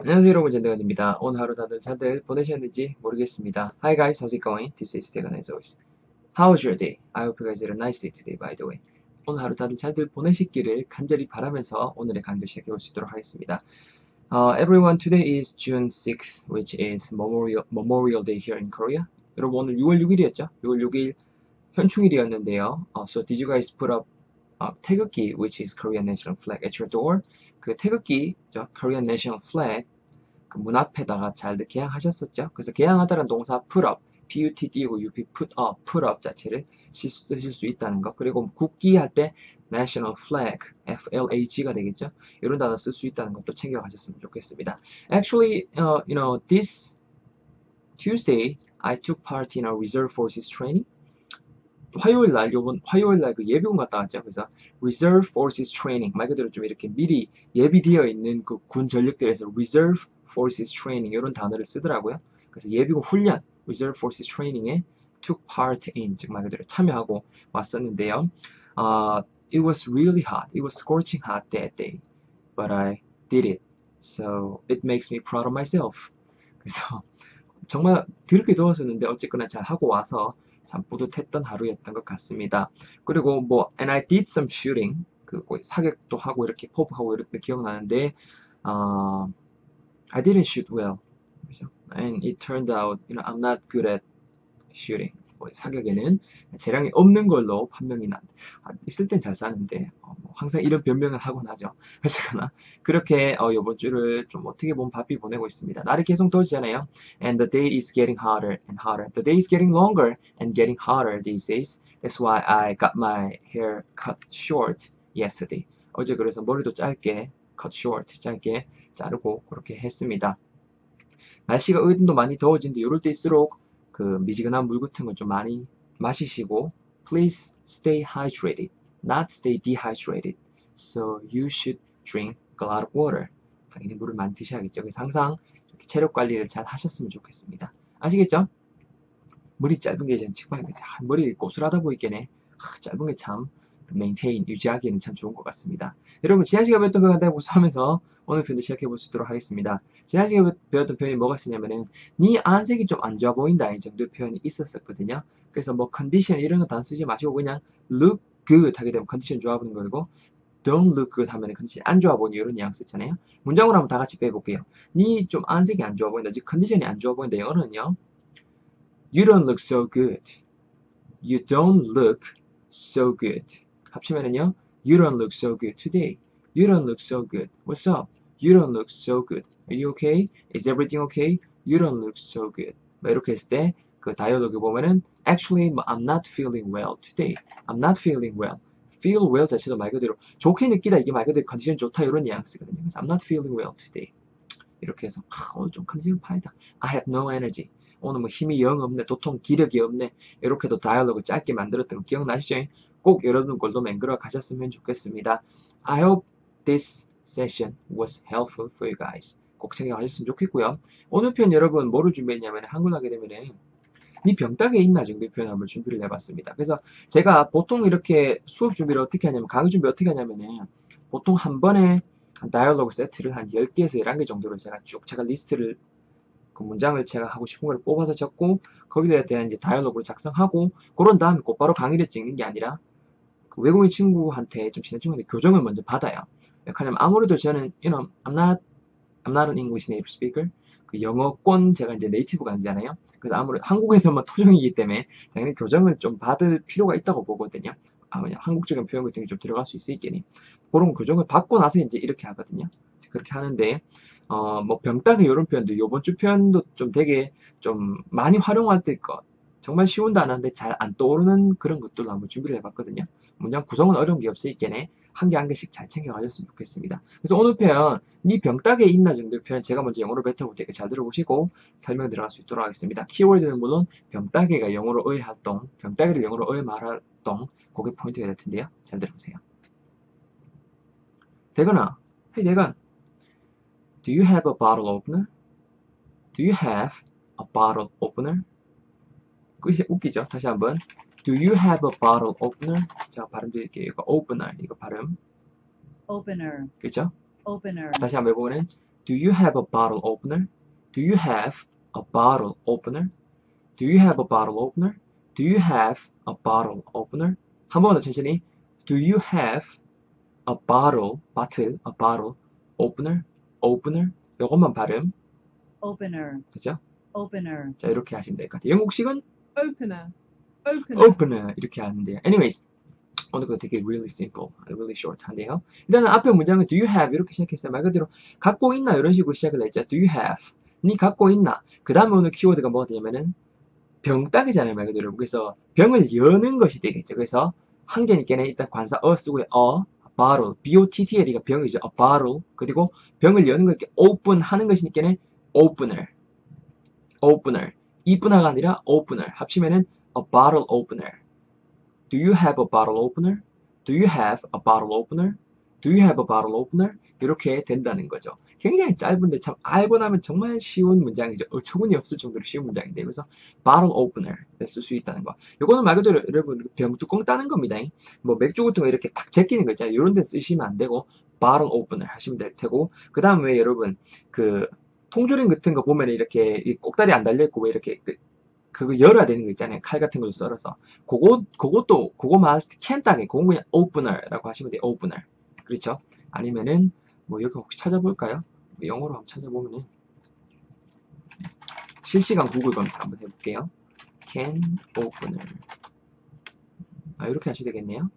안녕하세요 여러분 전대건입니다. 오늘 하루 다들 잘들 보내셨는지 모르겠습니다. Hi guys, how's it going? This is Degan as always. How was your day? I hope you guys had a nice day today by the way. 오늘 하루 다들 잘들 보내시기를 간절히 바라면서 오늘의 강좌 시작해 볼 수 있도록 하겠습니다. Uh, everyone, today is June 6th, which is Memorial, Memorial Day here in Korea. 여러분 오늘 6월 6일이었죠? 6월 6일 현충일이었는데요. Uh, so did you guys put up uh, 태극기, which is Korean national flag, at your door? 그 태극기, 저 Korean national flag 그 문 앞에다가 잘 개양하셨었죠. 그래서 개양하다는 동사 put up, put 띄고 up, put up, put up 자체를 쓰실 수 있다는 거. 그리고 국기 할 때 national flag, flag가 되겠죠. 이런 단어 쓸 수 있다는 것도 챙겨가셨으면 좋겠습니다. Actually, uh, you know, this Tuesday I took part in a reserve forces training. 화요일 날 요번 화요일 날 그 예비군 갔다 왔죠. 그래서 Reserve Forces Training 말 그대로 좀 이렇게 미리 예비되어 있는 그 군 전력들에서 Reserve Forces Training 이런 단어를 쓰더라고요. 그래서 예비군 훈련 Reserve Forces Training에 took part in 즉 말 그대로 참여하고 왔었는데요. Uh, it was really hot. It was scorching hot that day, but I did it. So it makes me proud of myself. 그래서 정말 드럽게 더웠었는데 어쨌거나 잘 하고 와서 참 뿌듯했던 하루였던 것 같습니다. 그리고 뭐 and I did some shooting 그 사격도 하고 이렇게 포브하고 이렇게 기억나는데 uh, I didn't shoot well and it turned out you know I'm not good at shooting 뭐 사격에는 재량이 없는 걸로 판명이 난 아, 있을 땐잘 어, 뭐 항상 이런 변명을 하곤 하죠. 어쨌거나 그렇게 어, 이번 주를 좀 어떻게 보면 바삐 보내고 있습니다. 날이 계속 더워지잖아요. And the day is getting hotter and hotter. The day is getting longer and getting hotter these days. That's why I got my hair cut short yesterday. 어제 그래서 머리도 짧게 cut short 짧게 자르고 그렇게 했습니다. 날씨가 의든도 많이 더워진데 이럴 때일수록 그 미지근한 물 같은 거좀 많이 마시시고 please stay hydrated, not stay dehydrated. So you should drink a lot of water. 당연히 물을 많이 드셔야겠죠. 그래서 항상 체력 관리를 잘 하셨으면 좋겠습니다. 아시겠죠? 머리 짧은 게전 정말 머리 고슬하다 보이겠네. 아, 짧은 게 참 메인테인 유지하기에는 참 좋은 것 같습니다. 여러분 지난 시간에 배웠던 표현 간단히 복습하면서 오늘 표현도 시작해 볼 수 있도록 하겠습니다. 지난 시간에 배웠던 표현이 뭐가 있었냐면은 네 안색이 좀 안 좋아 보인다 이 정도 표현이 있었었거든요. 그래서 뭐 컨디션 이런 거 다 쓰지 마시고 그냥 look good 하게 되면 컨디션 좋아 보이는 거고 don't look good 하면 컨디션 안 좋아 보이는 이런 뉘앙스 있잖아요. 문장으로 한번 다 같이 빼볼게요. 네 좀 안색이 안 좋아 보인다. 즉 컨디션이 안 좋아 보인다. 영어는요. You don't look so good. You don't look so good. 합치면은요. You don't look so good today. You don't look so good. What's up? You don't look so good. Are you okay? Is everything okay? You don't look so good. 뭐 이렇게 했을 때 그 다이얼로그 보면은 Actually, I'm not feeling well today. I'm not feeling well. Feel well 자체도 말 그대로 좋게 느끼다 이게 말 그대로 컨디션 좋다 이런 뉘앙스거든요. 그래서 I'm not feeling well today. 이렇게 해서 아, 오늘 좀 컨디션 파이다. I have no energy. 오늘 뭐 힘이 영 없네. 도통 기력이 없네. 이렇게도 다이얼로그 짧게 만들었던 거 기억나시죠? 꼭 여러분 걸도 맹글어 가셨으면 좋겠습니다. I hope this session was helpful for you guys. 꼭 챙겨가셨으면 좋겠고요. 오늘 편 여러분 뭐를 준비했냐면 한글 하게 되면은 네 병따개 있나 정도의 표현 한번 준비를 해봤습니다. 그래서 제가 보통 이렇게 수업 준비를 어떻게 하냐면 강의 준비 어떻게 하냐면은 보통 한 번에 다이얼로그 세트를 한 10개에서 11개 정도로 제가 쭉 제가 리스트를 그 문장을 제가 하고 싶은 걸 뽑아서 적고 거기에 대한 이제 다이얼로그를 작성하고 그런 다음에 곧바로 강의를 찍는 게 아니라 그 외국인 친구한테 좀 친한 친구한테 교정을 먼저 받아요. 왜냐면 아무래도 저는 you know I'm not I'm not an English native speaker. 그 영어권 제가 이제 네이티브가 아니잖아요. 그래서 아무래도 한국에서만 토종이기 때문에 당연히 교정을 좀 받을 필요가 있다고 보거든요. 아, 그냥 한국적인 표현 같은 게 좀 들어갈 수 있겠니. 그런 교정을 받고 나서 이제 이렇게 하거든요. 그렇게 하는데 어, 뭐 병따개 이런 표현도 요번 주 표현도 좀 되게 좀 많이 활용할 때 것. 정말 쉬운 단어인데 잘 안 떠오르는 그런 것들로 한번 준비를 해봤거든요. 문장 구성은 어려운 게 없을 있겠네. 한 개 한 개씩 잘 챙겨가셨으면 좋겠습니다. 그래서 오늘 표현 네 병따개 있나 정도 표현 제가 먼저 영어로 뱉어볼 테니까 잘 들어보시고 설명 들어갈 수 있도록 하겠습니다. 키워드는 물론 병따개가 영어로 의 활동, 병따개를 영어로 의 말활동 그게 포인트가 될 텐데요. 잘 들어보세요. 대건아, hey 대건, do you have a bottle opener? Do you have a bottle opener? 끝이 웃기죠? 다시 한번. Do you have a bottle opener? 제가 발음 드릴게요. 이거 opener. 이거 발음. opener, 그죠? opener, 다시 한번 해보면 Do you have a bottle opener? Do you have a bottle opener? Do you have a bottle opener? Do you have a bottle opener? 한 번 더 천천히. Do you have a bottle, bottle, a bottle opener? opener? 요것만 발음. opener, 그죠? opener, 자, 이렇게 하시면 될 것 같아요. 영국식은 opener, opener. 이렇게 하는데요. Anyways, 오늘 거 되게 really simple, really short 한데요. 일단은 앞에 문장은 do you have 이렇게 시작했어요. 말 그대로 갖고 있나 이런 식으로 시작을 했죠. do you have? 니 갖고 있나? 그 다음에 오늘 키워드가 뭐가 되냐면은 병따기잖아요. 말 그대로. 그래서 병을 여는 것이 되겠죠. 그래서 한 개니까는 일단 관사 어 쓰고요. 어, bottle, b-o-t-t-l이가 병이죠. a bottle. 그리고 병을 여는 거 이렇게 open 하는 것이니까는 opener, opener. 이분화가 아니라 opener. 합치면은 a bottle opener. Do you have a bottle opener? Do you have a bottle opener? Do you have a bottle opener? 이렇게 된다는 거죠. 굉장히 짧은데 참 알고 나면 정말 쉬운 문장이죠. 어처구니 없을 정도로 쉬운 문장인데 그래서 bottle opener 쓸수 있다는 거. 요거는 말 그대로 여러분 병뚜껑 따는 겁니다. 뭐 맥주 같은 거 이렇게 탁 제끼는 거 있잖아요. 이런 데 쓰시면 안 되고 bottle opener 하시면 될 테고 그 다음에 여러분 그 통조림 같은 거 보면 이렇게 이 꼭다리 안 달려있고 왜 이렇게 그, 그거 열어야 되는 거 있잖아요. 칼 같은 걸 썰어서. 그거, 그것도, 그거 말했을 때캔 따게. 그건 그냥 opener라고 하시면 돼요. opener. 그렇죠? 아니면은, 뭐, 여기 혹시 찾아볼까요? 뭐 영어로 한번 찾아보면은, 실시간 구글 검사 한번 해볼게요. can opener. 아, 이렇게 하시면 되겠네요.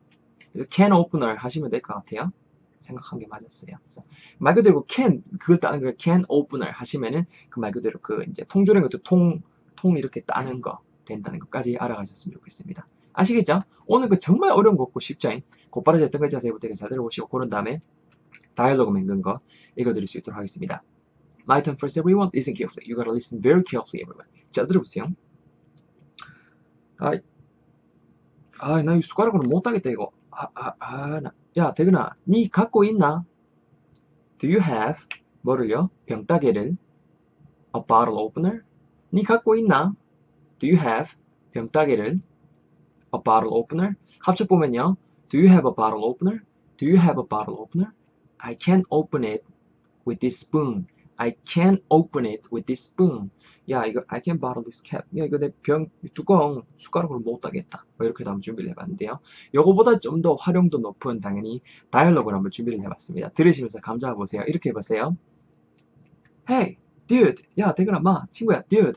그래서 can opener 하시면 될 것 같아요. 생각한 게 맞았어요. 말 그대로 can 그걸 따는 거 can opener 하시면은 그 말 그대로 그 이제 통조림 같은 통, 통 이렇게 따는 거 된다는 것까지 알아가셨으면 좋겠습니다. 아시겠죠? 오늘 그 정말 어려운 거 없고 쉽죠? 곧바로 제 등글 자세히 부터 잘 들어보시고 그런 다음에 다이얼로그 맹근 거 읽어드릴 수 있도록 하겠습니다. My turn first everyone. Listen carefully. You gotta listen very carefully everyone. 자 들어보세요. 아, 아, 나이 숟가락으로 못 따겠다 이거. 아, 아, 아, 나. 야, 대근아, 니 갖고 있나? Do you have 뭐를요? 병따개를 a bottle opener? 니 갖고 있나? Do you have 병따개를 a bottle opener? 합쳐 보면요. Do you have a bottle opener? Do you have a bottle opener? I can't open it with this spoon. I can't open it with this spoon. 야, 이거 I can bottle this cap. 야, 이거 내 병 뚜껑 숟가락으로 못 따겠다. 뭐 이렇게 한번 준비를 해봤는데요. 요거보다 좀 더 활용도 높은 당연히 다이얼로그를 한번 준비를 해봤습니다. 들으시면서 감상해 보세요. 이렇게 해보세요. Hey, dude. 야, 대근아, 마, 친구야, dude.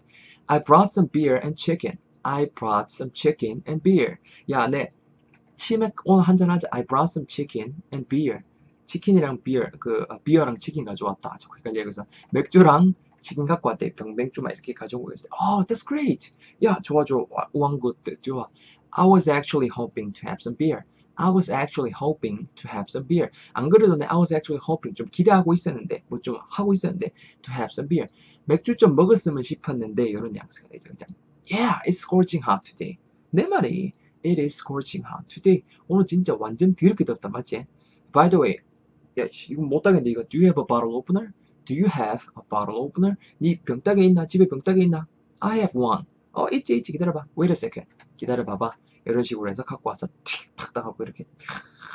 I brought some beer and chicken. I brought some chicken and beer. 야, 내 치맥 오늘 한잔 하자. I brought some chicken and beer. 치킨이랑 비어, 그 아, 비어랑 치킨 가져왔다. 저 헷갈려. 그래서 맥주랑 치킨 갖고 왔대. 병 맥주만 이렇게 가져오고 있어요. Oh, that's great. 야, 좋아, 좋아. one good, 좋아. I was actually hoping to have some beer. I was actually hoping to have some beer. 안 그래도 내 I was actually hoping 좀 기대하고 있었는데 뭐 좀 하고 있었는데 to have some beer. 맥주 좀 먹었으면 싶었는데 이런 뉘앙스가 되죠. 그냥 Yeah, it's scorching hot today. 내 말이 It is scorching hot today. 오늘 진짜 완전 더럽게 덥다 맞지? By the way, 야, 이거 못 따겠는데 이거 Do you have a bottle opener? Do you have a bottle opener? 네 병따개 있나? 집에 병따개 있나? I have one. 어, 있지, 있지. 기다려봐. Wait a second. 기다려봐봐. 이런 식으로 해서 갖고 와서 탁탁 하고 이렇게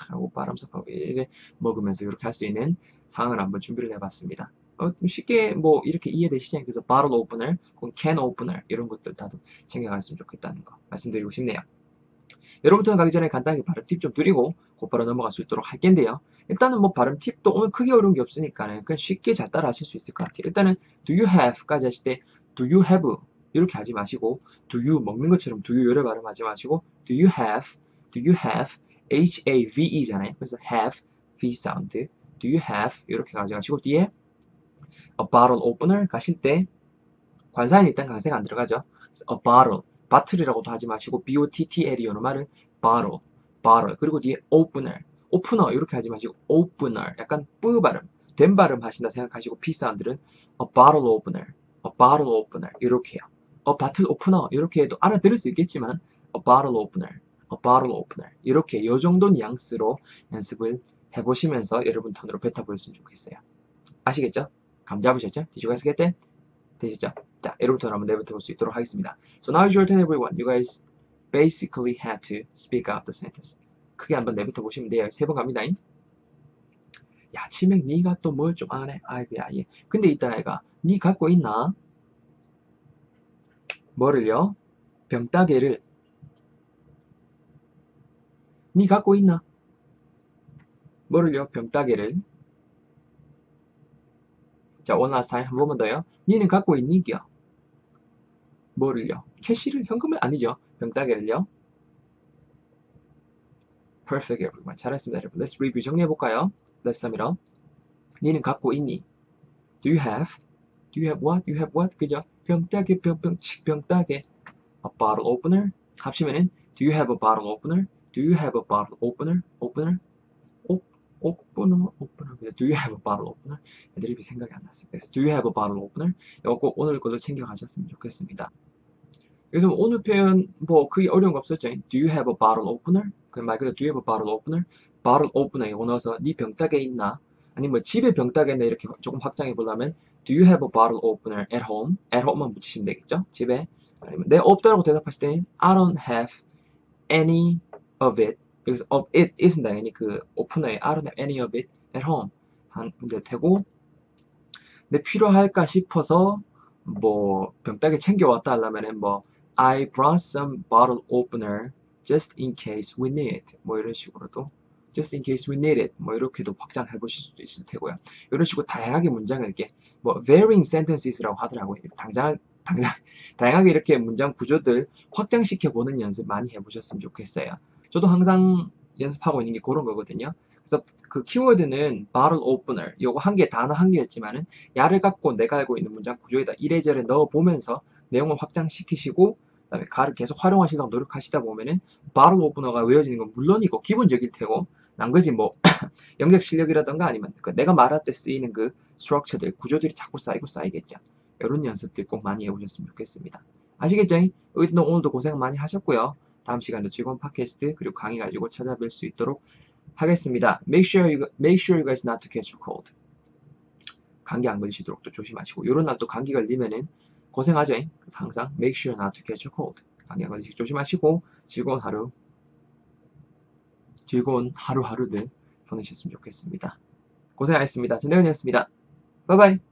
하고 바람 섭하고 이렇게 먹으면서 이렇게 할 수 있는 상황을 한번 준비를 해봤습니다. 어, 좀 쉽게 뭐 이렇게? 그래서 bottle opener, 혹은 can opener 이런 것들 다도 챙겨갔으면 좋겠다는 거 말씀드리고 싶네요. 여러분들 가기 전에 간단하게 발음 팁 좀 드리고 곧바로 넘어갈 수 있도록 할 텐데요. 일단은 뭐 발음 팁도 오늘 크게 어려운 게 없으니까 그냥 쉽게 잘 따라 하실 수 있을 것 같아요. 일단은 do you have까지 하실 때 do you have 이렇게 하지 마시고 do you 먹는 것처럼 do you 열을 발음하지 마시고 do you have do you have H A V E잖아요. 그래서 have V 사운드 do you have 이렇게 가져가시고 뒤에 a bottle opener 가실 때 관사에는 일단 강세가 안 들어가죠. a bottle 바틀이라고도 하지 마시고 B-O-T-T-L이 오는 말은 bottle, bottle 그리고 뒤에 opener, opener 이렇게 하지 마시고 opener 약간 뿌 발음, 된 발음 하신다 생각하시고 P 사운드는 a bottle opener, a bottle opener 이렇게 해요. a bottle opener 이렇게 해도 알아들을 수 있겠지만 a bottle opener, bottle opener 이렇게 요 정도 뉘앙스로 연습을 해보시면서 여러분 턴으로 뱉어보셨으면 좋겠어요. 아시겠죠? 감 잡으셨죠? Did you guys get that? 되시죠? 자, 여러분부터 한번 내뱉어 볼 수 있도록 하겠습니다. So now is your turn everyone. You guys basically have to speak out the sentence. 크게 한번 내뱉어 보시면 돼요. 세 번 갑니다. 야 치맥 니가 또 뭘좀 아네 아이고야 예 근데 이따 애가 니 갖고 있나 뭐를요 병따개를 니 갖고 있나 뭐를요 병따개를 자 last time 한 번만 더요 니는 갖고 있니겨 뭐를요 캐시를 현금을 아니죠 병따개를요 Perfect everyone. 잘했습니다, 여러분. Let's review. 정리해볼까요? Let's sum it up. 니는 갖고 있니? Do you have? Do you have what? You have what? 그죠? 병따개, 병병, 식병따개. A bottle opener. 합치면은 Do you have a bottle opener? Do you have a bottle opener? Opener? 오, 오프너, 오프너. 그죠? Do you have a bottle opener? 애드립이 생각이 안 났어요. 그래서 Do you have a bottle opener? 이거 꼭 오늘 걸로 챙겨가셨으면 좋겠습니다. 그래서 오늘 표현 뭐 크게 어려운 거 없었죠? Do you have a bottle opener? 그말 그대로 Do you have a bottle opener? bottle opener 이거 넣어서 네 병따개 있나? 아니면 뭐 집에 병따개 있나 이렇게 조금 확장해 보려면 Do you have a bottle opener at home? at home만 붙이시면 되겠죠? 집에 아니면 내 없다라고 대답하실 때는 I don't have any of it 여기서 of it isn't 당연히 그 오프너에 I don't have any of it at home 하면 될 테고 내 필요할까 싶어서 뭐 병따개 챙겨왔다 하려면은 뭐 I brought some bottle opener just in case we need it. 뭐 이런 식으로도 just in case we need it. 뭐 이렇게도 확장해 보실 수도 있을 테고요. 이런 식으로 다양하게 문장을 이렇게 뭐 varying sentences라고 하더라고요. 당장 당장 다양하게 이렇게 문장 구조들 확장시켜 보는 연습 많이 해보셨으면 좋겠어요. 저도 항상 연습하고 있는 게 그런 거거든요. 그래서 그 키워드는 bottle opener 요거 한 개 단어 한 개였지만은 야를 갖고 내가 알고 있는 문장 구조에다 이래저래 넣어 보면서 내용을 확장시키시고 그다음에 가를 계속 활용하시도록 노력하시다 보면은 bottle opener가 외워지는 건 물론이고 기본적일 테고 난거지 뭐 영역 실력이라던가 아니면 그 내가 말할 때 쓰이는 그 스트럭처들 구조들이 자꾸 쌓이고 쌓이겠죠. 이런 연습들 꼭 많이 해보셨으면 좋겠습니다. 아시겠죠? 의도 오늘도 고생 많이 하셨고요. 다음 시간도 즐거운 팟캐스트 그리고 강의 가지고 찾아뵐 수 있도록 하겠습니다. Make sure you, make sure you guys not to catch a cold. 감기 안 걸리시도록 또 조심하시고 요런 날 또 감기 걸리면은 고생하죠. 그래서 항상 make sure not to catch a cold. 감기 안 걸리시고 조심하시고 즐거운 하루 즐거운 하루하루들 보내셨으면 좋겠습니다. 고생하셨습니다. 전대현이었습니다. 바이바이.